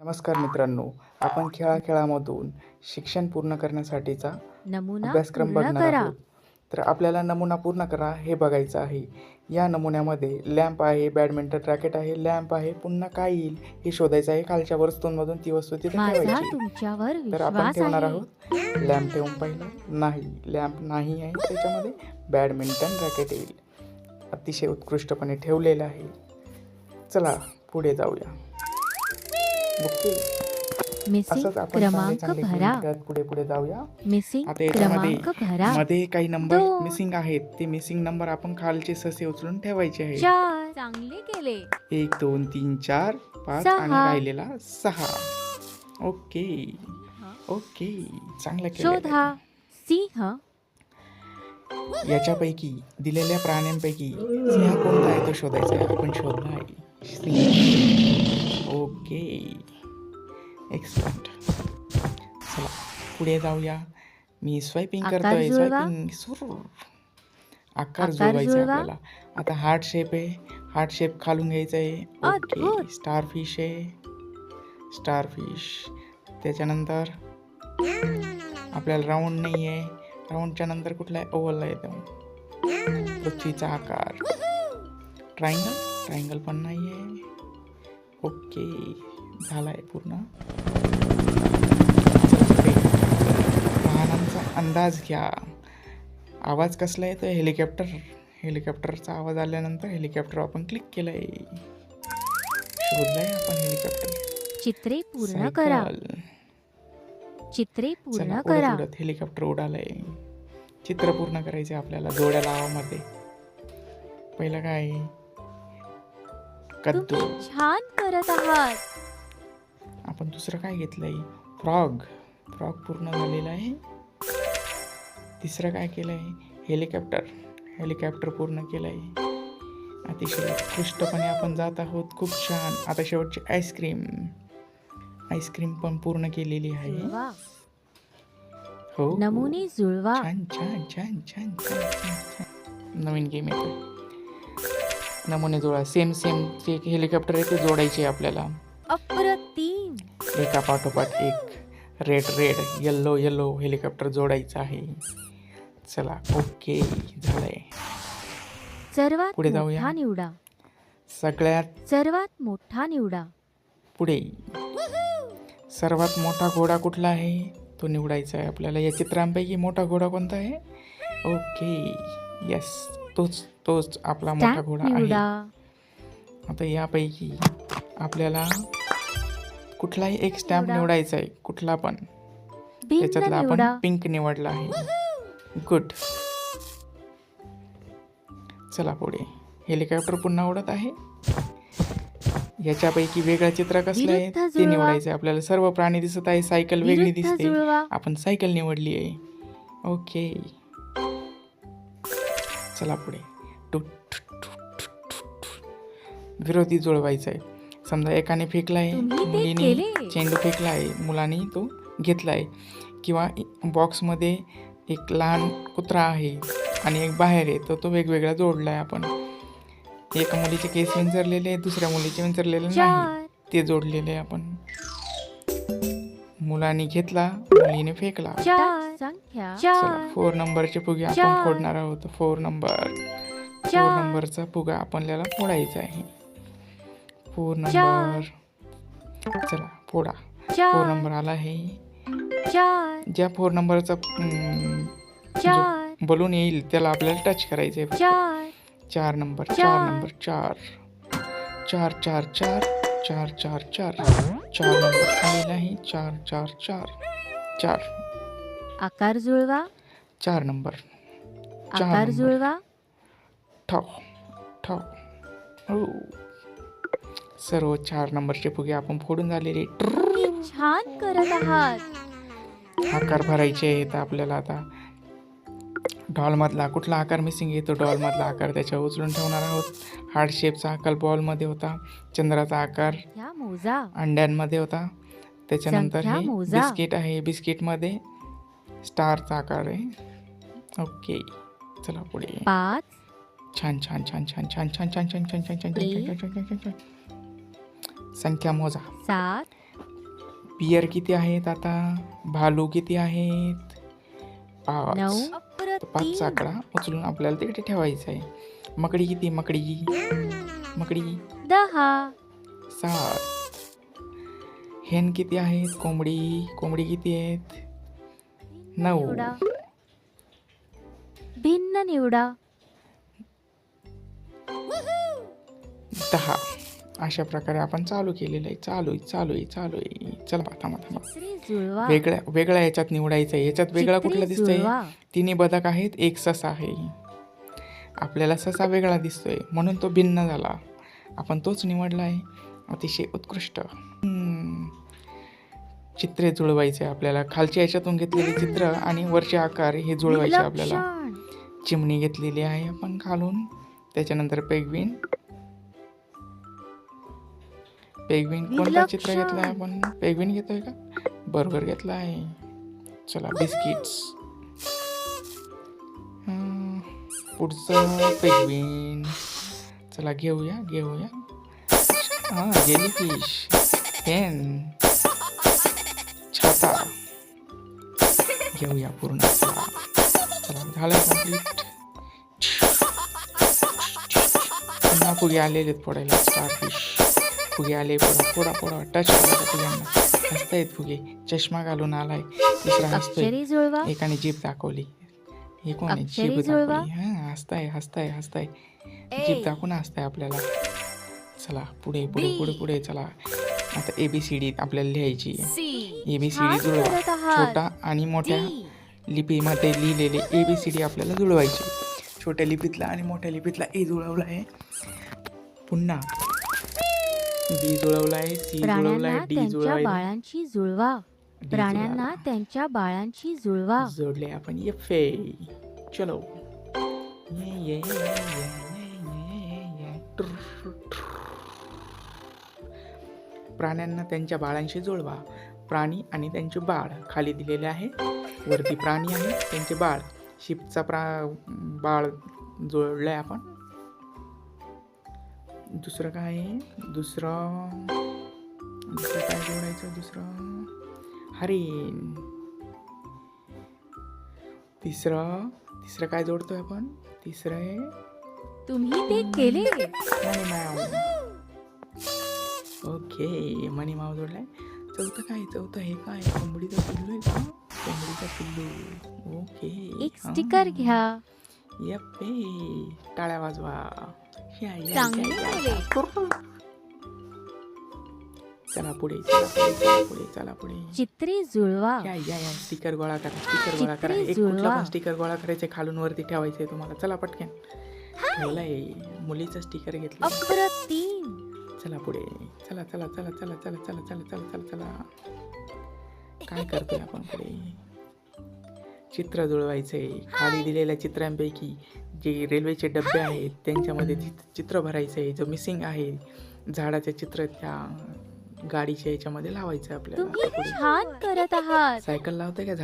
नमस्कार मित्रांनो आपण खेळाखेळामधून शिक्षण पूर्ण करण्यासाठीचा नमुना अभ्यासक्रम पूर्ण बघणार करा. आहोत. तर आपल्याला नमुना पूर्ण करा हे बघायचं आहे. या नमुन्यामध्ये लॅम्प आहे बॅडमिंटन रॅकेट आहे लॅम्प आहे पुन्हा काय येईल हे शोधायचं आहे. खालच्या वस्तूंमधून ती वस्तू तिथे माझा ठेवायची. तुमच्यावर तर आपण विश्वास ठेवणार आहे. आहोत. लॅम्प ठेवून पाहिलं. नाही लॅम्प नाही आहे. त्याच्यामध्ये बॅडमिंटन रॅकेट येईल. अतिशय उत्कृष्टपणे ठेवलेलं आहे. चला पुढे जाऊया. मिसिंग क्रमांक भरा. पुढे पुढे जाऊया. मिसिंग आता क्रमांक भरा. मध्ये काही नंबर दोन. मिसिंग आहेत. ते मिसिंग नंबर आपण खालचे ससे उचलून ठेवायचे आहे चार. चांगले केले. एक दोन तीन चार पाच सहा. आणि राहिलेला सहा. ओके. ओके. चांगलं केलं शोधा. सिंह. याच्यापैकी दिलेल्या प्राण्यांपैकी सिंह कोणता आहे तो शोधायचा आहे? आपण शोधला आहे. सिंह. ओके. एक्सलंट चला पुढे जाऊया मी स्वायपिंग करतोय. स्वायपिंग सुरू आकार जुळवा. आपल्याला आता हार्ट शेप आहे हार्ट शेप खालून घ्यायचा आहे ओके. स्टार फिश आहे स्टार फिश त्याच्यानंतर आपल्याला राऊंड नाही आहे राऊंडच्या नंतर कुठला आहे ओव्हलला येतो पृथ्वीचा आकार ट्रायंगल ट्रायंगल पण नाही आहे ओके झाला आहे पूर्ण. वाहनांचा अंदाज घ्या. आवाज कसला येतो हेलिकॉप्टर. हेलिकॉप्टरचा आवाज आल्यानंतर हेलिकॉप्टर आपण क्लिक केलं आहे शोधलंय आपण हेलिकॉप्टर. चित्रे पूर्ण करा. चित्रे पूर्ण करा. हेलिकॉप्टर उडालंय. चित्र पूर्ण करायचे आपल्याला जोड्या लावामध्ये पहिलं काय? आहे? कद्दू. छान करत आहात. आपण दुसरं काय घेतलंय? फ्रॉग. फ्रॉग पूर्ण झालेलं आहे. तिसरं काय केलंय? हेलिकॉप्टर. हेलिकॉप्टर पूर्ण केलंय. अतिशय उत्कृष्टपणे आपण जात आहोत. खूप छान. आता शेवटची आईस्क्रीम. आईस्क्रीम पण पूर्ण केलेली आहे. हो. नमुने जुळवा. छान छान छान छान छान छान नवीन गेम येतो नमुने जोडा सेम सेम जे हेलिकॉप्टर आहे ते जोडायचे आपल्याला. अप्रतिम. एका पाठोपाठ एक red red yellow yellow helicopter जोडायचं आहे. चला ओके झालंय. सर्वात पुढे जाऊया. मोठा निवडा. सगळ्यात सर्वात मोठा निवडा. पुढे. सर्वात मोठा घोडा कुठला आहे? तो निवडायचा आहे आपल्याला. या चित्रांपैकी मोठा घोडा कोणता आहे? ओके येस तोच तोच आपला मोठा घोडा आहे. निवडा. आता यापैकी आपल्याला कुठलाही एक स्टॅम्प निवडा. निवडायचा आहे कुठला पण. त्याच्यातला निवडा आपण पिंक निवडला आहे. गुड चला पुढे. हेलिकॉप्टर पुन्हा उडत आहे. याच्यापैकी वेगळं चित्र कसलं आहे? विरुद्ध ते जुळवा. निवडायचं आहे. आपल्याला सर्व प्राणी दिसत आहे. सायकल वेगळी विरुद्ध दिसते. जुळवा. आपण सायकल निवडली आहे. ओके चला पुढे. विरोधी जुळवायचा आहे. समजा एकाने फेकला आहे मुलीने. चेंडू फेकला आहे मुलाने तो घेतला आहे किंवा बॉक्समध्ये एक लहान कुत्रा आहे आणि एक बाहेर आहे तर तो वेगवेगळा जोडला आहे आपण. एका मुलीचे केस विंचरलेले आहे दुसऱ्या मुलीचे विंचरलेले नाही. ते जोडलेले आहे आपण. मुलाने घेतला मुलीने फेकला. चला फोर नंबरचे फुगे आपण. फोडणार आहोत. Four number. फोर चार. नंबरचा फुगा आपल्याला फोडायचा आहे. फोर. नंबर. चला फोडा फोर चार नंबर आला आहे. ज्या फोर नंबरचा बलून येईल त्याला आपल्याला टच करायचं आहे चार. चार नंबर चार. नंबर चार. चार चार चार. चार चार चार. चार नंबर आलेला आहे. चार चार चार. चार. आकार जुळवा. चार नंबर. चार आकार. जुळवा. ठो ठो हो. सर्व चार नंबरचे फुगे आपण फोडून झालेले छान करत आहात आकार भरायचे आहेत आपल्याला आता डॉलमधला कुठला आकार मिसिंग येतो डॉलमधला आकार त्याच्यावर उचलून ठेवणार आहोत हार्ट शेपचा आकार बॉलमध्ये होता चंद्राचा आकार अंड्यांमध्ये होता त्याच्यानंतर हे. बिस्किट आहे बिस्किटमध्ये स्टारचा आकार आहे ओके चला पुढे छान छान छान छान छान छान छान छान छान छान छान छान छान छान छान छान संख्या मोजा. सात. बियर किती आहेत आता? भालू किती आहेत? पाच. तर पाचचा आकडा उचलून आपल्याला तिकडे ठेवायचा आहे. मकडी किती? मकडी. मकडी. दहा. सात. हेन किती आहेत? कोंबडी. कोंबडी किती आहेत? नऊ. निवडा. भिन्न निवडा. दहा. अशा प्रकारे आपण चालू केलेलं आहे. चालू आहे चालू आहे चालू आहे. चला बा, थांबा थांबा. वेगळ्या वेगळ्या याच्यात निवडायचं आहे. याच्यात वेगळा कुठला दिसतोय. तिन्ही बदक आहेत एक ससा आहे. आपल्याला ससा वेगळा दिसतोय. म्हणून तो भिन्न झाला. आपण तोच निवडला आहे. अतिशय उत्कृष्ट. चित्रे जुळवायचे आपल्याला. खालच्या याच्यातून घेतलेले चित्र आणि वरचे आकार हे जुळवायचे आपल्याला. चिमणी घेतलेली आहे आपण खालून. त्याच्यानंतर पेगविन. पेगविन कोणता चित्र विलक्षण. घेतलाय आपण? पेगविन घेतोय का? बरोबर घेतला आहे. चला बिस्किट्स. पुढचं पेगविन. चला घेऊया घेऊया. हा गेली फिश पेन छाता. घेऊया पूर्ण. चला झालं कंप्लीट फुगे आलेले आहेत फोडायला स्टारफिश फुगे आले फोडा फोडा फोडा टच फुग्यांना हसतायत फुगे. चष्मा घालून आलाय. दुसरा हसतोय. जुळवा. एकाने जीभ दाखवली. हे कोण आहे? अक्षरे जीभ जुळवा. दाखवली. हा हसताय हसताय हसताय. जीभ दाखवून हसताय आपल्याला. चला पुढे पुढे पुढे पुढे चला. आता ए बी सी डी आपल्याला लिहायची ए बी सी छान डी जुळवा. करत आहात. छोटा आणि मोठ्या. लिपीमध्ये लिहिलेले ए बी सी डी आपल्याला जुळवायचे. छोट्या लिपीतला आणि मोठ्या लिपीतला ए जुळवला आहे पुन्हा बी जुळवला आहे सी जुळवला प्राण्यांना आहे डी त्यांच्या जुळवला बाळांची जुळवा. D प्राण्यांना. त्यांच्या बाळांची जुळवा. जोडले आपण. ये फे चलो. ये ये ये ये ये ये ये. ट्र, ट्र. प्राण्यांना त्यांच्या बाळांशी जुळवा. प्राणी आणि त्यांचे बाळ खाली दिलेले आहे. वरती प्राणी आहे. त्यांचे बाळ. शिपचा प्रा बाळ जोडलंय आपण. दुसरं काय? आहे दुसरं दुसरं काय जोडायचं? दुसरं? हरिण. तिसरं तिसरं काय जोडतोय आपण? तिसरं आहे तुम्ही ते केले. मनी माव. ओके मनी माव जोडलाय. चौथं काय? चौथं हे काय? कोंबडीचं पिल्लू आहे का? कोंबडीचं पिल्लू. ओके. एक स्टिकर घ्या. यप्पे. टाळ्या वाजवा. चांगले. चला पुढे चला पुढे चला पुढे चित्रे जुळवा. या या या. स्टिकर गोळा करा स्टिकर गोळा करा. चित्रे एक कुठला जुळवा. पण स्टिकर गोळा करायचे खालून वरती ठेवायचंय तुम्हाला. चला पटकन. ठेवलाय मुलीचं स्टिकर घेतलं. अप्रतिम. चला पुढे. चला चला चला चला चला चला चला चला चला चला. काय करतोय आपण पुढे? चित्र जुळवायचंय. खाली दिलेल्या चित्रांपैकी जे रेल्वेचे डबे आहेत त्यांच्यामध्ये चित- चित्र भरायचंय जो मिसिंग आहे झाडाचे चित्र त्या गाडीच्या याच्यामध्ये लावायचं आपल्याला. तुम्ही पुढे छान करत आहात. सायकल लावते का झाड?